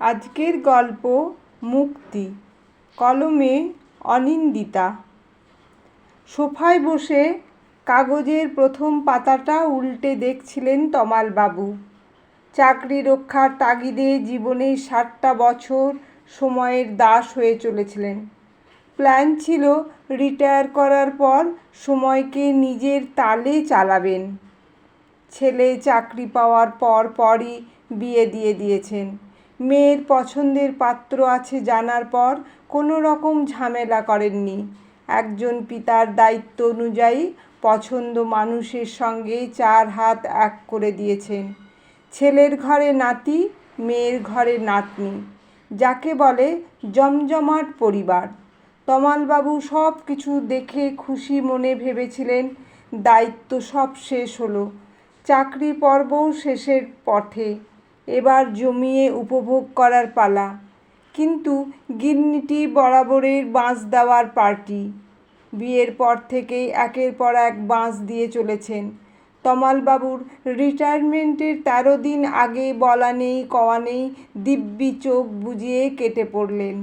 আজকের গল্প মুক্তি। কলমে অনিন্দিতা। সোফায় বসে কাগজের প্রথম পাতাটা উল্টে দেখছিলেন তমালবাবু। চাকরি রক্ষার তাগিদে জীবনের ষাটটা বছর সময়ের দাস হয়ে চলেছিলেন। প্ল্যান ছিল রিটায়ার করার পর সময়কে নিজের তালে চালাবেন। ছেলে চাকরি পাওয়ার পর পরই বিয়ে দিয়ে দিয়েছেন। মেয়ের পছন্দের পাত্র আছে জানার পর কোনো রকম ঝামেলা করেননি। একজন পিতার দায়িত্ব অনুযায়ী পছন্দ মানুষের সঙ্গে চার হাত এক করে দিয়েছেন। ছেলের ঘরে নাতি, মেয়ের ঘরে নাতনি, যাকে বলে জমজমাট পরিবার। তমালবাবু সব কিছু দেখে খুশি মনে ভেবেছিলেন, দায়িত্ব সব শেষ হলো চাকরি পর্বও শেষের পথে। এবার জমিয়ে উপভোগ করার পালা। কিন্তু গিন্নিটি বরাবরের বাঁশ দেওয়ার পার্টি। বিয়ের পর থেকেই একের পর এক বাঁশ দিয়ে চলেছেন। তমালবাবুর রিটায়ারমেন্টের তেরো দিন আগে বলা নেই, কওয়া নেই, দিব্যি চোখ বুজিয়ে কেটে পড়লেন।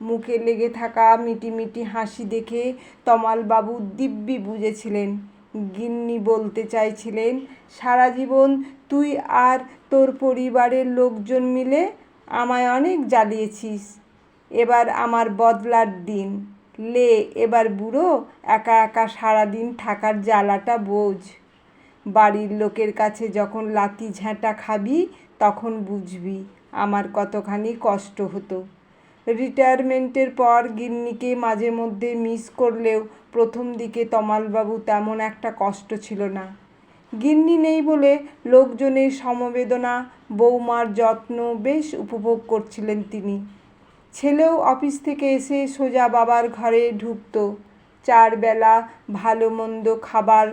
মুখে লেগে থাকা মিটিমিটি হাসি দেখে তমালবাবু দিব্যি বুঝেছিলেন। গিন্নি বলতে চাইছিলেন, সারা জীবন তুই আর তোর পরিবারের লোকজন মিলে আমায় অনেক জ্বালিয়েছিস। এবার আমার বদলার দিন। লে, এবার বুড়ো, একা একা সারাদিন থাকার জ্বালাটা বোঝ। বাড়ির লোকের কাছে যখন লাতি ঝ্যাঁটা খাবি, তখন বুঝবি আমার কতখানি কষ্ট হতো। রিটায়ারমেন্টের পর গিন্নিকে মাঝে মধ্যে মিস করলেও প্রথম দিকে তমালবাবু তেমন একটা কষ্ট ছিল না। গিন্নি নেই বলে লোকজনের সমবেদনা, বৌমার যত্ন বেশ উপভোগ করছিলেন তিনি। ছেলেও অফিস থেকে এসে সোজা বাবার ঘরে ঢুকতো। চার বেলা ভালো মন্দ খাবার,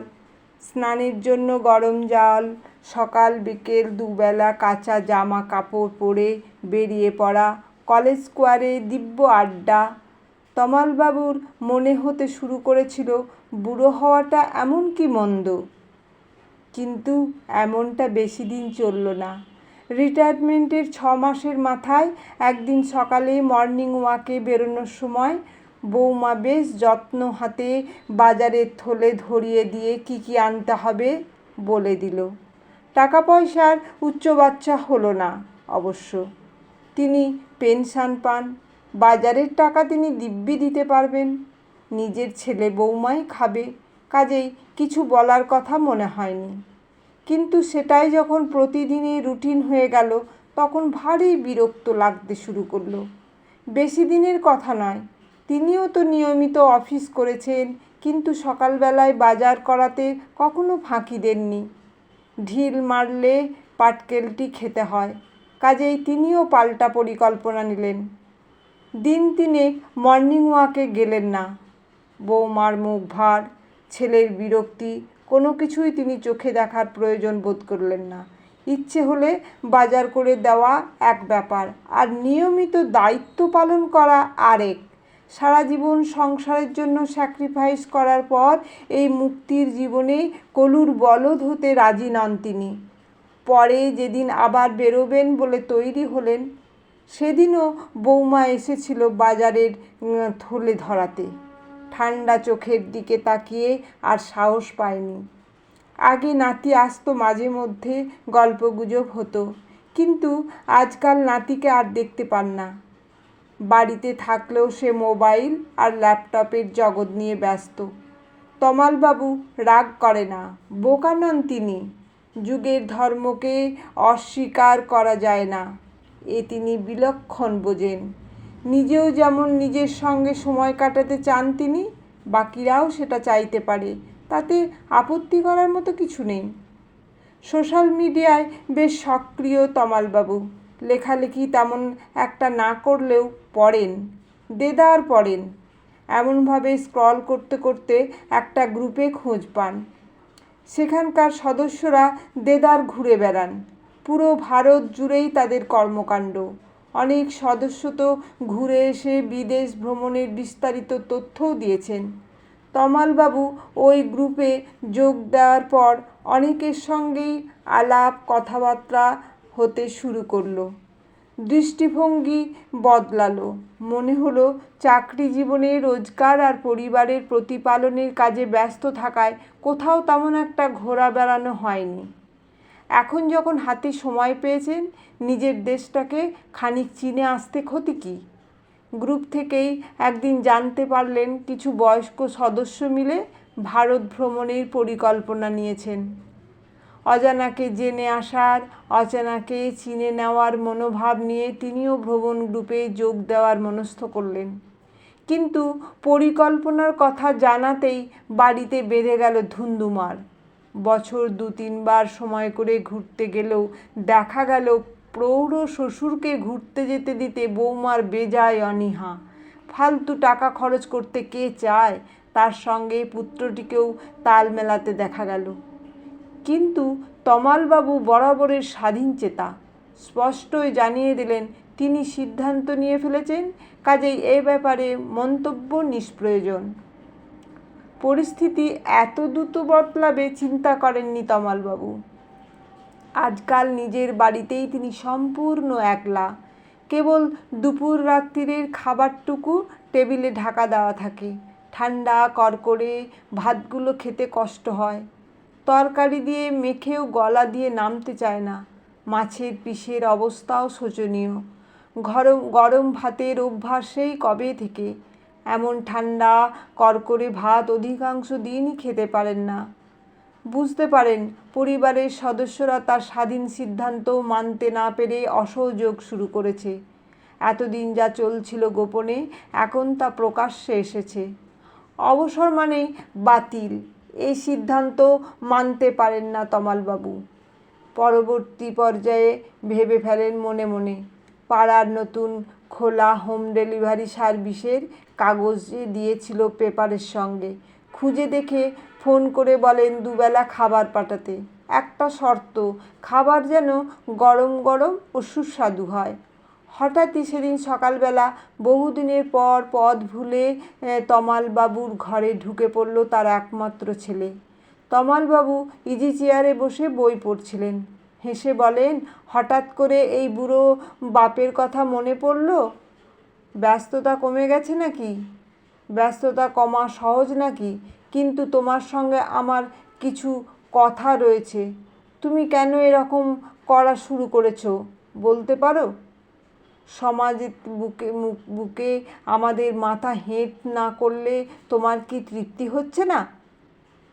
স্নানের জন্য গরম জল, সকাল বিকেল দুবেলা কাঁচা জামা কাপড় পরে বেরিয়ে পড়া কলেজ স্কোয়ারে দিব্য আড্ডা। তমালবাবুর মনে হতে শুরু করেছিল, বুড়ো হওয়াটা এমন কি মন্দ? কিন্তু এমনটা বেশি দিন চলল না। রিটায়ারমেন্টের ছ মাসের মাথায় একদিন সকালে মর্নিং ওয়াকে বেরোনোর সময় বৌমা বেশ যত্ন হাতে বাজারের থলে ধরিয়ে দিয়ে কি কি আনতে হবে বলে দিল। টাকা পয়সার উচ্চ বাচ্চা হলো না অবশ্য। তিনি পেনশন পান। বাজারের টাকা তিনি দিব্যি দিতে পারবেন। নিজের ছেলে বৌমাই খাবে, কাজেই কিছু বলার কথা মনে হয়নি। কিন্তু সেটাই যখন প্রতিদিনই রুটিন হয়ে গেল, তখন ভারী বিরক্ত লাগতে শুরু করল। বেশি দিনের কথা নয়, তিনিও তো নিয়মিত অফিস করেছেন, কিন্তু সকালবেলায় বাজার করাতে কখনো ফাঁকি দেননি। ঢিল মারলে পাটকেলটি খেতে হয়। কাজেই তিনিও পাল্টা পরিকল্পনা নিলেন। দিন তিনেক মর্নিং ওয়াকে গেলেন না। বৌমার মুখ ভার, ছেলের বিরক্তি, কোনো কিছুই তিনি চোখে দেখার প্রয়োজন বোধ করলেন না। ইচ্ছে হলে বাজার করে দেওয়া এক ব্যাপার, আর নিয়মিত দায়িত্ব পালন করা আরেক। সারা জীবন সংসারের জন্য স্যাক্রিফাইস করার পর এই মুক্তির জীবনে কলুর বলদ হতে রাজি নন তিনি। পরে যেদিন আবার বেরোবেন বলে তৈরি হলেন, সেদিনও বৌমা এসেছিল বাজারের থলে ধরাতে। ঠান্ডা চোখের দিকে তাকিয়ে আর সাহস পায়নি। আগে নাতি আসতো মাঝে মধ্যে, গল্পগুজব হতো, কিন্তু আজকাল নাতিকে আর দেখতে পান না। বাড়িতে থাকলেও সে মোবাইল আর ল্যাপটপের জগৎ নিয়ে ব্যস্ত। তমালবাবু রাগ করে না বোকা নন তিনি। যুগের ধর্মকে অস্বীকার করা যায় না। এ তিনি বিলক্ষণ বোঝেন। নিজেও যেমন নিজের সঙ্গে সময় কাটাতে চান তিনি, বাকিরাও সেটা চাইতে পারে। তাতে আপত্তি করার মতো কিছু নেই। সোশ্যাল মিডিয়ায় বেশ সক্রিয় তমালবাবু। লেখালেখি তেমন একটা না করলেও পড়েন, দেদার পড়েন। এমনভাবে স্ক্রল করতে করতে একটা গ্রুপে খোঁজ পান। সেখানকার সদস্যরা দেদার ঘুরে বেড়ান। পুরো ভারত জুড়েই তাদের কর্মকাণ্ড। অনেক সদস্য তো ঘুরে এসে বিদেশ ভ্রমণের বিস্তারিত তথ্যও দিয়েছেন। তমালবাবু ওই গ্রুপে যোগ দেওয়ার পর অনেকের সঙ্গেই আলাপ কথাবার্তা হতে শুরু করল। দৃষ্টিভঙ্গি বদলালো। মনে হলো চাকরি জীবনে রোজগার আর পরিবারের প্রতিপালনের কাজে ব্যস্ত থাকায় কোথাও তেমন একটা ঘোরা বেড়ানো হয়নি। এখন যখন হাতে সময় পেয়েছেন, নিজের দেশটাকে খানিক চিনে আসতে ক্ষতি কী? গ্রুপ থেকেই একদিন জানতে পারলেন কিছু বয়স্ক সদস্য মিলে ভারত ভ্রমণের পরিকল্পনা নিয়েছেন। অজানাকে জেনে আসার, অজানাকে চিনে নেওয়ার মনোভাব নিয়ে তিনিও ভ্রমণ গ্রুপে যোগ দেওয়ার মনস্থ করলেন। কিন্তু পরিকল্পনার কথা জানাতেই বাড়িতে বেঁধে গেল ধুন্দুমার বছর দু তিনবার সময় করে ঘুরতে গেলেও দেখা গেল প্রৌঢ় শ্বশুরকে ঘুরতে যেতে দিতে বৌমার বেজায় অনীহা। ফালতু টাকা খরচ করতে কে চায়? তার সঙ্গে পুত্রটিকেও তাল মেলাতে দেখা গেল। কিন্তু তমালবাবু বরাবরের স্বাধীন চেতা। স্পষ্টই জানিয়ে দিলেন, তিনি সিদ্ধান্ত নিয়ে ফেলেছেন, কাজেই এ ব্যাপারে মন্তব্য নিষ্প্রয়োজন। পরিস্থিতি এত দ্রুত বদলাবে চিন্তা করেননি তমালবাবু। আজকাল নিজের বাড়িতেই তিনি সম্পূর্ণ একলা। কেবল দুপুর রাত্রিরের খাবারটুকু টেবিলে ঢাকা দেওয়া থাকে। ঠান্ডা করকরে ভাতগুলো খেতে কষ্ট হয়। তরকারি দিয়ে মেখেও গলা দিয়ে নামতে চায় না। মাছের পিসের অবস্থাও শোচনীয়। গরম গরম ভাতের অভ্যাসেই কবে থেকে? এমন ঠান্ডা করকরে ভাত অধিকাংশ দিনই খেতে পারেন না। বুঝতে পারেন, পরিবারের সদস্যরা তার স্বাধীন সিদ্ধান্ত মানতে না পেরে অসহযোগ শুরু করেছে। এতদিন যা চলছিল গোপনে, এখন তা প্রকাশ্যে এসেছে। অবসর মানে বাতিল। এই সিদ্ধান্ত মানতে পারেন না তমালবাবু। পরবর্তী পর্যায়ে ভেবে ফেলেন মনে মনে, পাড়ার নতুন খোলা হোম ডেলিভারি সার্ভিসের কাগজে দিয়েছিল পেপারের সঙ্গে। খুঁজে দেখে ফোন করে বলেন দুবেলা খাবার পাঠাতে। একটা শর্ত, খাবার যেন গরম গরম ও সুস্বাদু হয়। হঠাৎই সেদিন সকালবেলা বহুদিনের পর পথ ভুলে তমালবাবুর ঘরে ঢুকে পড়ল তার একমাত্র ছেলে। তমালবাবু ইজি চেয়ারে বসে বই পড়ছিলেন। হেসে বলেন, হঠাৎ করে এই বুড়ো বাপের কথা মনে পড়ল? ব্যস্ততা কমে গেছে নাকি? ব্যস্ততা কমা সহজ নাকি? কিন্তু তোমার সঙ্গে আমার কিছু কথা রয়েছে। তুমি কেন এরকম করা শুরু করেছ? বলতে পারো? সমাজের বুকে বুকে আমাদের মাথা হেঁট না করলে তোমার কি তৃপ্তি হচ্ছে না?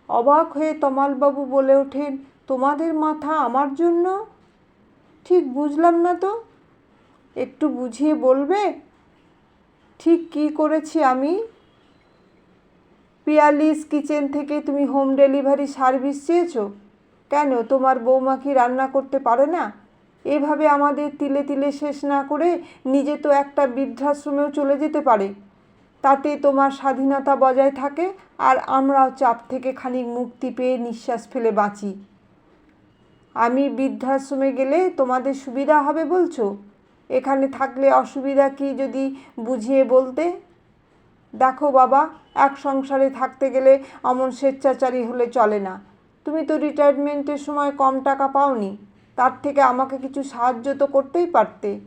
অবাক হয়ে তমালবাবু বলে ওঠেন, তোমাদের মাথা আমার জন্য? ঠিক বুঝলাম না তো। একটু বুঝিয়ে বলবে? ঠিক কি করেছি আমি? পিয়ালিস কিচেন থেকে তুমি হোম ডেলিভারি সার্ভিস চেয়েছো? কেন, তোমার বৌমা কি রান্না করতে পারে না? এভাবে আমাদের তিলে তিলে শেষ না করে নিজে তো একটা বৃদ্ধাশ্রমেও চলে যেতে পারে। তাতে তোমার স্বাধীনতা বজায় থাকে আর আমরাও চাপ থেকে খানিক মুক্তি পেয়ে নিঃশ্বাস ফেলে বাঁচি। আমি বৃদ্ধাশ্রমে গেলে তোমাদের সুবিধা হবে বলছো? এখানে থাকলে অসুবিধা কি যদি বুঝিয়ে বলতে? দেখো বাবা, এক সংসারে থাকতে গেলে অমন স্বেচ্ছাচারী হলে চলে না। তুমি তো রিটায়ারমেন্টের সময় কম টাকা পাওনি। তার থেকে আমাকে কিছু সাহায্য তো করতেই পারতে।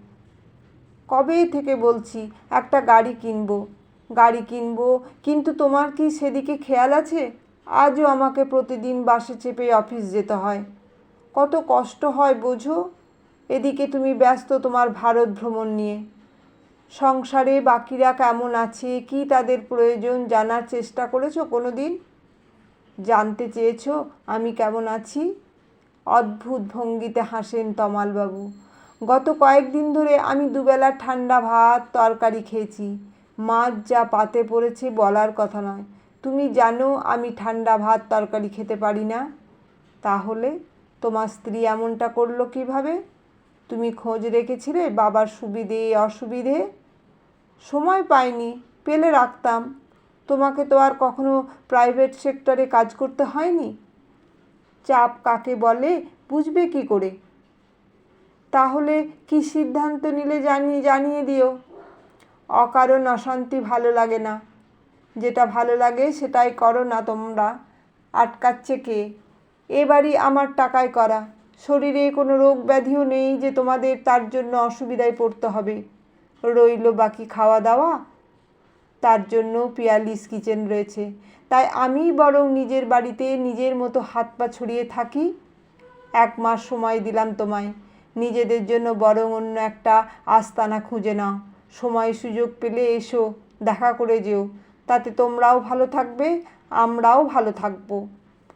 কবে থেকে বলছি, একটা গাড়ি কিনবো। গাড়ি কিনবো, কিন্তু তোমার কি সেদিকে খেয়াল আছে? আজও আমাকে প্রতিদিন বাসে চেপে অফিস যেতে হয়। কত কষ্ট হয় বোঝো? এদিকে তুমি ব্যস্ত তোমার ভারত ভ্রমণ নিয়ে। সংসারে বাকিরা কেমন আছে, কি তাদের প্রয়োজন জানার চেষ্টা করেছ কোনো দিন জানতে চেয়েছো আমি কেমন আছি? অদ্ভুত ভঙ্গিতে হাসেন তমালবাবু। গত কয়েকদিন ধরে আমি দুবেলা ঠান্ডা ভাত, তরকারি খেয়েছি। মাছ যা পাতে পড়েছে বলার কথা নয়। তুমি জানো আমি ঠান্ডা ভাত, তরকারি খেতে পারি না। তাহলে তোমার স্ত্রী এমনটা করল কীভাবে? তুমি খোঁজ রেখেছিলে বাবার সুবিধে, অসুবিধে? সময় পাইনি, পেলে রাখতাম। তোমাকে তো আর কখনো প্রাইভেট সেক্টরে কাজ করতে হয়নি? চাপ কাকে বলে, বুঝবে কি করে? তাহলে কি সিদ্ধান্ত নিলে জানিয়ে জানিয়ে দিও। অকারণ অশান্তি ভালো লাগে না। যেটা ভালো লাগে সেটাই করো না তোমরা। আটকাচ্ছে কে? এ বাড়ি আমার টাকায় করা। শরীরে কোনো রোগ ব্যাধিও নেই যে তোমাদের তার জন্য অসুবিধায় পড়তে হবে। রইল বাকি খাওয়া দাওয়া তার জন্য পিয়ালিস কিচেন রয়েছে। তাই আমি বরং নিজের বাড়িতে নিজের মতো হাত পা ছড়িয়ে থাকি। এক মাস সময় দিলাম তোমায়। নিজেদের জন্য বরং অন্য একটা আস্তানা খুঁজে নাও। সময় সুযোগ পেলে এসো, দেখা করে যেও। তাতে তোমরাও ভালো থাকবে, আমরাও ভালো থাকব।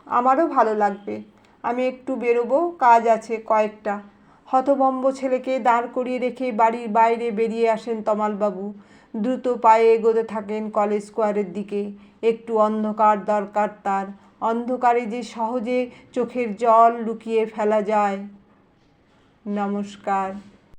আমারও ভালো লাগবে। আমি একটু বেরোবো, কাজ আছে কয়েকটা। হতভম্ব ছেলেকে দাঁড় করিয়ে রেখে বাড়ির বাইরে বেরিয়ে আসেন তমালবাবু। দ্রুত পায়ে এগোতে থাকেন কলেজ স্কোয়ারের দিকে। একটু অন্ধকার দরকার তার। অন্ধকারে যে সহজে চোখের জল লুকিয়ে ফেলা যায়। নমস্কার।